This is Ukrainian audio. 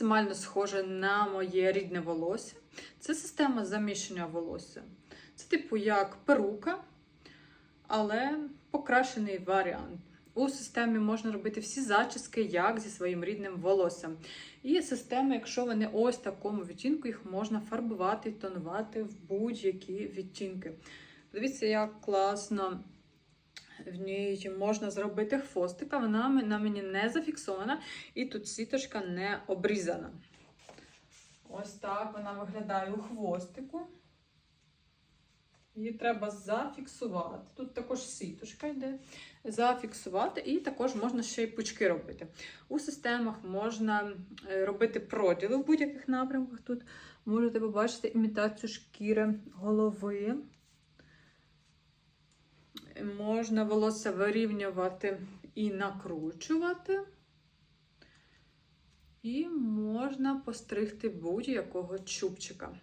максимально схоже на моє рідне волосся. Це система заміщення волосся. Це типу як перука, але покращений варіант. У системі можна робити всі зачіски, як зі своїм рідним волоссям. І система, якщо вони ось такому відтінку, їх можна фарбувати і тонувати в будь-які відтінки. Дивіться, як класно в ній можна зробити хвостика. Вона на мені не зафіксована, і тут сіточка не обрізана. Ось так вона виглядає у хвостику. Її треба зафіксувати. Тут також сіточка йде. Зафіксувати, і також можна ще й пучки робити. У системах можна е, робити проділи в будь-яких напрямках. Тут можете побачити імітацію шкіри голови. Можна волосся вирівнювати і накручувати. І можна постригти будь-якого чубчика.